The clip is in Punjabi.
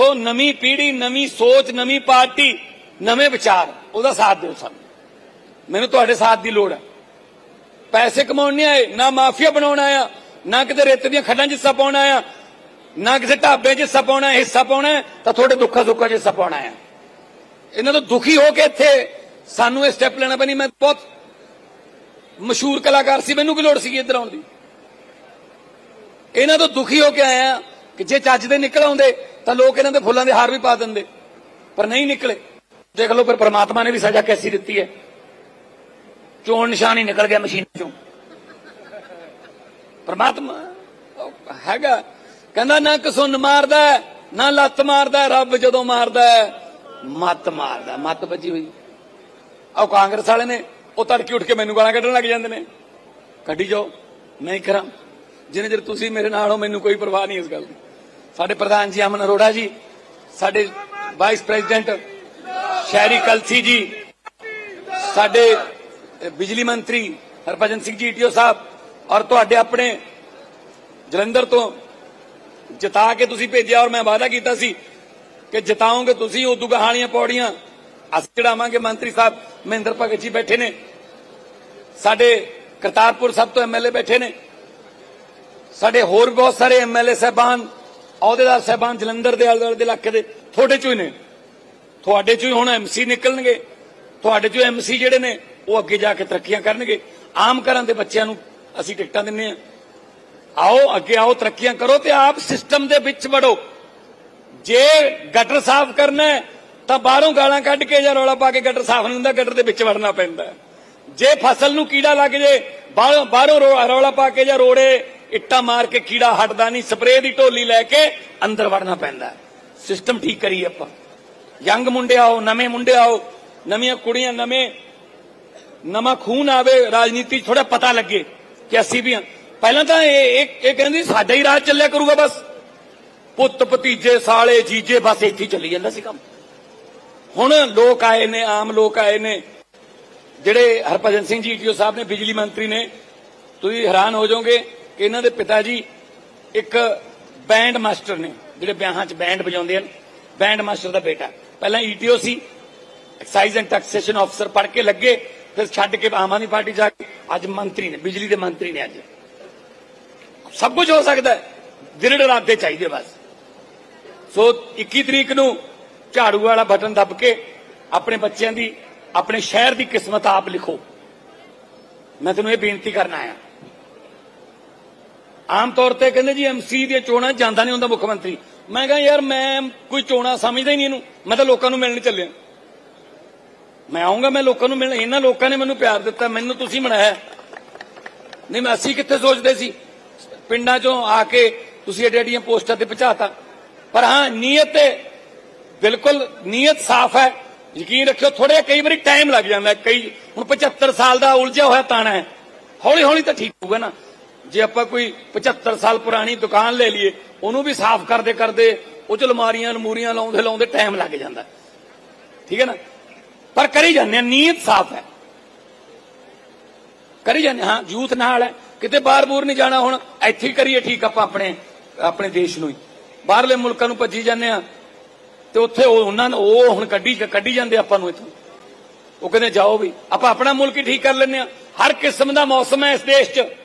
ਸੋ ਨਵੀਂ ਪੀੜ੍ਹੀ, ਨਵੀਂ ਸੋਚ, ਨਵੀਂ ਪਾਰਟੀ, ਨਵੇਂ ਵਿਚਾਰ, ਉਹਦਾ ਸਾਥ ਦਿਓ ਸਾਨੂੰ। ਮੈਨੂੰ ਤੁਹਾਡੇ ਸਾਥ ਦੀ ਲੋੜ ਹੈ। ਪੈਸੇ ਕਮਾਉਣ ਨਹੀਂ ਆਏ, ਨਾ ਮਾਫੀਆ ਬਣਾਉਣ ਆਇਆ, ਨਾ ਕਿਤੇ ਰੇਤ ਦੀਆਂ ਖੱਡਾਂ 'ਚ ਹਿੱਸਾ ਪਾਉਣ ਆਇਆ, ਨਾ ਕਿਸੇ ਢਾਬੇ 'ਚ ਹਿੱਸਾ ਪਾਉਣਾ ਹਿੱਸਾ ਪਾਉਣਾ ਤਾਂ ਤੁਹਾਡੇ ਦੁੱਖਾਂ ਸੁੱਖਾਂ 'ਚ ਹਿੱਸਾ ਪਾਉਣਾ ਹੈ। ਇਹਨਾਂ ਤੋਂ ਦੁਖੀ ਹੋ ਕੇ ਇੱਥੇ ਸਾਨੂੰ ਇਹ ਸਟੈਪ ਲੈਣਾ ਪੈਣੀ। ਮੈਂ ਬਹੁਤ ਮਸ਼ਹੂਰ ਕਲਾਕਾਰ ਸੀ, ਮੈਨੂੰ ਕੀ ਲੋੜ ਸੀ ਇੱਧਰ ਆਉਣ ਦੀ? ਇਹਨਾਂ ਤੋਂ ਦੁਖੀ ਹੋ ਕੇ ਆਇਆ ਕਿ ਜੇ ਚੱਜ ਦੇ ਨਿਕਲ ਆਉਂਦੇ ਤਾਂ ਲੋਕ ਇਹਨਾਂ ਦੇ ਫੁੱਲਾਂ ਦੇ ਹਾਰ ਵੀ ਪਾ ਦਿੰਦੇ। ਪਰ ਨਹੀਂ ਨਿਕਲੇ। ਦੇਖ ਲਓ ਫਿਰ ਪ੍ਰਮਾਤਮਾ ਨੇ ਵੀ ਸਜ਼ਾ ਕੈਸੀ ਦਿੱਤੀ ਹੈ? ਚੋਣ ਨਿਸ਼ਾਨ ਹੀ ਨਿਕਲ ਗਿਆ ਮਸ਼ੀਨ ਚੋਂ। ਪ੍ਰਮਾਤਮਾ ਹੈਗਾ। ਕਹਿੰਦਾ ਨਾ ਕਸੁੰਨ ਮਾਰਦਾ ਨਾ ਲੱਤ ਮਾਰਦਾ ਰੱਬ ਜਦੋਂ ਮਾਰਦਾ ਹੈ, ਮੱਤ ਮਾਰਦਾ। ਮੱਤ ਵੱਜੀ ਹੋਈ। ਆਹ ਕਾਂਗਰਸ ਵਾਲੇ ਨੇ ਉਹ ਤੜਕੇ ਉੱਠ ਕੇ ਮੈਨੂੰ ਗਾਲਾਂ ਕੱਢਣ ਲੱਗ ਜਾਂਦੇ ਨੇ। ਕੱਢੀ ਜਾਓ ਮੈਂ ਹੀ ਕਰਾਂ। ਜਿੰਨੇ ਚਿਰ ਤੁਸੀਂ ਮੇਰੇ ਨਾਲ ਹੋ ਮੈਨੂੰ ਕੋਈ ਪਰਵਾਹ ਨਹੀਂ ਇਸ ਗੱਲ ਦੀ। ਸਾਡੇ ਪ੍ਰਧਾਨ ਜੀ ਅਮਨ ਅਰੋੜਾ ਜੀ ਸਾਡੇ ਵਾਈਸ ਪ੍ਰੈਜ਼ੀਡੈਂਟ ਸ਼ਹਿਰੀ ਕਲਸੀ ਜੀ ਸਾਡੇ ਅਹ, ਬਿਜਲੀ ਮੰਤਰੀ ਹਰਭਜਨ ਸਿੰਘ ਜੀ ਈਟੀਓ ਸਾਹਿਬ ਔਰ ਤੁਹਾਡੇ ਆਪਣੇ ਜਲੰਧਰ ਤੋਂ ਜਿਤਾ ਕੇ ਤੁਸੀਂ ਭੇਜਿਆ ਔਰ ਮੈਂ ਵਾਅਦਾ ਕੀਤਾ ਸੀ ਕਿ ਜਿਤਾਓਗੇ ਤੁਸੀਂ ਉਦੋਂ ਕਹਾਣੀਆਂ ਪੌੜੀਆਂ ਅਸੀਂ ਚੜਾਵਾਂਗੇ। ਮੰਤਰੀ ਸਾਹਿਬ ਮਹਿੰਦਰ ਭਗਤ ਜੀ ਬੈਠੇ ਨੇ। ਸਾਡੇ ਕਰਤਾਰਪੁਰ ਸਭ ਤੋਂ ਐਮਐਲਏ ਬੈਠੇ ਨੇ। ਸਾਡੇ ਹੋਰ ਵੀ ਬਹੁਤ ਸਾਰੇ ਐਮਐਲਏ ਸਹਿਬਾਨ ਅਹੁਦੇਦਾਰ ਸਹਿਬਾਨ ਜਲੰਧਰ ਦੇ ਆਲੇ ਦੁਆਲੇ ਦੇ ਇਲਾਕੇ ਦੇ ਤੁਹਾਡੇ ਚੋਂ ਹੀ ਨੇ। ਤੁਹਾਡੇ ਚੋਂ ਹੀ ਹੁਣ ਐਮਸੀ ਨਿਕਲਣਗੇ। ਤੁਹਾਡੇ ਚੋਂ ਐਮਸੀ ਜਿਹੜੇ ਨੇ, ਉਹ ਅੱਗੇ ਜਾ ਕੇ ਤਰੱਕੀਆਂ ਕਰਨਗੇ। ਆਮ ਘਰਾਂ ਦੇ ਬੱਚਿਆਂ ਨੂੰ ਅਸੀਂ ਟਿਕਟਾਂ ਦਿੰਨੇ ਆ। ਆਓ, ਅੱਗੇ ਆਓ, ਤਰੱਕੀਆਂ ਕਰੋ ਤੇ ਆਪ ਸਿਸਟਮ ਦੇ ਵਿੱਚ ਵੜੋ। ਜੇ ਗਟਰ ਸਾਫ਼ ਕਰਨਾ ਤਾਂ ਬਾਹਰੋਂ ਗਾਲਾਂ ਕੱਢ ਕੇ ਜਾਂ ਰੌਲਾ ਪਾ ਕੇ ਗਟਰ ਸਾਫ਼ ਨਹੀਂ ਹੁੰਦਾ, ਗਟਰ ਦੇ ਵਿੱਚ ਵੜਨਾ ਪੈਂਦਾ ਜੇ ਫਸਲ ਨੂੰ ਕੀੜਾ ਲੱਗ ਜੇ, ਬਾਹਰੋਂ ਬਾਹਰੋਂ ਰੌਲਾ ਪਾ ਕੇ ਜਾਂ ਰੋੜੇ ਇੱਟਾਂ ਮਾਰ ਕੇ ਕੀੜਾ ਹਟਦਾ ਨਹੀਂ ਸਪਰੇਅ ਦੀ ਢੋਲੀ ਲੈ ਕੇ ਅੰਦਰ ਵੜਨਾ ਪੈਂਦਾ ਹੈ। ਸਿਸਟਮ ਠੀਕ ਕਰੀਏ ਆਪਾਂ ਯੰਗ ਮੁੰਡੇ ਆਓ ਨਵੇਂ ਮੁੰਡੇ ਆਓ ਨਵੀਆਂ ਕੁੜੀਆਂ ਨਵੇਂ ਨਵਾਂ ਖੂਨ ਆਵੇ ਰਾਜਨੀਤੀ ਥੋੜਾ ਪਤਾ ਲੱਗੇ ਕਿ ਅਸੀਂ ਵੀ ਹਾਂ ਪਹਿਲਾਂ ਤਾਂ ਇਹ ਇਹ ਇਹ ਕਹਿੰਦੀ ਸਾਡਾ ਹੀ ਰਾਜ ਚੱਲਿਆ ਕਰੂਗਾ ਬਸ ਪੁੱਤ ਭਤੀਜੇ ਸਾਲੇ ਜੀਜੇ ਬਸ ਇੱਥੇ ਹੀ ਚੱਲੀ ਜਾਂਦਾ ਸੀ ਕੰਮ ਹੁਣ ਲੋਕ ਆਏ ਨੇ ਆਮ ਲੋਕ ਆਏ ਨੇ ਜਿਹੜੇ ਹਰਭਜਨ ਸਿੰਘ ਜੀ ਈਟੀਓ ਸਾਹਿਬ ਨੇ ਬਿਜਲੀ ਮੰਤਰੀ ਨੇ ਤੁਸੀਂ ਹੈਰਾਨ ਹੋ ਜਾਓਗੇ ਕਿ ਇਹਨਾਂ ਦੇ ਪਿਤਾ ਜੀ ਇੱਕ ਬੈਂਡ ਮਾਸਟਰ ਨੇ, ਜਿਹੜੇ ਵਿਆਹਾਂ 'ਚ ਬੈਂਡ ਵਜਾਉਂਦੇ ਹਨ। ਬੈਂਡ ਮਾਸਟਰ ਦਾ ਬੇਟਾ। ਪਹਿਲਾਂ ਈਟੀਓ ਸੀ। ਐਕਸਾਈਜ਼ ਐਂਡ ਟੈਕਸੇਸ਼ਨ ਅਫਸਰ ਪੜ ਕੇ ਲੱਗੇ, ਫਿਰ ਛੱਡ ਕੇ ਆਮ ਆਦਮੀ ਪਾਰਟੀ ਜਾ ਕੇ ਅੱਜ ਮੰਤਰੀ ਨੇ, ਬਿਜਲੀ ਦੇ ਮੰਤਰੀ ਨੇ ਅੱਜ। ਸਭ ਕੁਝ ਹੋ ਸਕਦਾ ਹੈ। ਦ੍ਰਿੜ ਇਰਾਦੇ ਚਾਹੀਦੇ ਬਸ। ਸੋ 21 ਤਰੀਕ ਨੂੰ ਝਾੜੂ ਵਾਲਾ ਬਟਨ ਦੱਬ ਕੇ ਆਪਣੇ ਬੱਚਿਆਂ ਦੀ, ਆਪਣੇ ਸ਼ਹਿਰ ਦੀ ਕਿਸਮਤ ਆਪ ਲਿਖੋ। ਮੈਂ ਤੁਹਾਨੂੰ ਇਹ ਬੇਨਤੀ ਕਰਨ ਆਇਆ। ਆਮ ਤੌਰ ਤੇ ਕਹਿੰਦੇ ਜੀ ਐਮਸੀ ਦੀਆਂ ਚੋਣਾਂ ਜਾਂਦਾ ਨਹੀਂ ਹੁੰਦਾ ਮੁੱਖ ਮੰਤਰੀ। ਮੈਂ ਕਹਾਂ, ਯਾਰ, ਮੈਂ ਕੋਈ ਚੋਣਾਂ ਸਮਝਦਾ ਹੀ ਨਹੀਂ ਇਹਨੂੰ। ਮੈਂ ਤਾਂ ਲੋਕਾਂ ਨੂੰ ਮਿਲਣ ਚੱਲਿਆ। ਮੈਂ ਆਉਂਗਾ ਮੈਂ ਲੋਕਾਂ ਨੂੰ ਮਿਲਣ। ਇਹਨਾਂ ਲੋਕਾਂ ਨੇ ਮੈਨੂੰ ਪਿਆਰ ਦਿੱਤਾ, ਮੈਨੂੰ ਤੁਸੀਂ ਬਣਾਇਆ। ਨਹੀਂ, ਮੈਂ ਅਸੀਂ ਕਿੱਥੇ ਸੋਚਦੇ ਸੀ? ਪਿੰਡਾਂ 'ਚੋਂ ਆ ਕੇ ਤੁਸੀਂ ਏਡੀਆਂ ਏਡੀਆਂ ਪੋਸਟਾਂ ਤੇ ਪਹੁੰਚਾਤਾ ਪਰ ਹਾਂ, ਨੀਅਤ ਤੇ ਬਿਲਕੁਲ ਨੀਅਤ ਸਾਫ਼ ਹੈ। ਯਕੀਨ ਰੱਖਿਓ ਥੋੜੇ ਕਈ ਵਾਰੀ ਟਾਈਮ ਲੱਗ ਜਾਂਦਾ। ਹੈ। ਕਈ, ਹੁਣ 75 ਸਾਲ ਦਾ ਉਲਝਿਆ ਹੋਇਆ ਤਾਣਾ ਹੈ। ਹੌਲੀ ਹੌਲੀ ਤਾਂ ਠੀਕ ਹੋਊਗਾ ਨਾ। ਜੇ ਆਪਾਂ ਕੋਈ 75 ਸਾਲ ਪੁਰਾਣੀ ਦੁਕਾਨ ਲੈ ਲਈਏ, ਉਹਨੂੰ ਵੀ ਸਾਫ਼ ਕਰਦੇ ਕਰਦੇ ਉਹ ਚ ਅਲਮਾਰੀਆਂ ਅਲਮੂਰੀਆਂ ਲਾਉਂਦੇ ਲਾਉਂਦੇ ਟਾਈਮ ਲੱਗ ਜਾਂਦਾ। ਠੀਕ ਹੈ ਨਾ? ਪਰ ਕਰੀ ਜਾਂਦੇ ਹਾਂ ਨੀਅਤ ਸਾਫ਼ ਹੈ। ਕਰੀ ਜਾਂਦੇ ਹਾਂ ਯੂਥ ਨਾਲ ਹੈ। ਕਿਤੇ ਬਾਹਰ ਬੂਰ ਨਹੀਂ ਜਾਣਾ ਹੁਣ, ਇੱਥੇ ਹੀ ਕਰੀਏ ਠੀਕ ਆਪਾਂ ਆਪਣੇ ਆਪਣੇ ਦੇਸ਼ ਨੂੰ ਹੀ। ਬਾਹਰਲੇ ਮੁਲਕਾਂ ਨੂੰ ਭੱਜੀ ਜਾਂਦੇ ਆ ਤੇ ਉੱਥੇ ਉਹ ਉਹਨਾਂ ਨੂੰ, ਉਹ ਹੁਣ ਕੱਢੀ ਕੱਢੀ ਜਾਂਦੇ ਆਪਾਂ ਨੂੰ ਇੱਥੋਂ। ਉਹ ਕਹਿੰਦੇ, ਜਾਓ ਵੀ, ਆਪਾਂ ਆਪਣਾ ਮੁਲਕ ਹੀ ਠੀਕ ਕਰ ਲੈਂਦੇ ਆ ਹਰ ਕਿਸਮ ਦਾ ਮੌਸਮ ਹੈ ਇਸ ਦੇਸ਼ 'ਚ।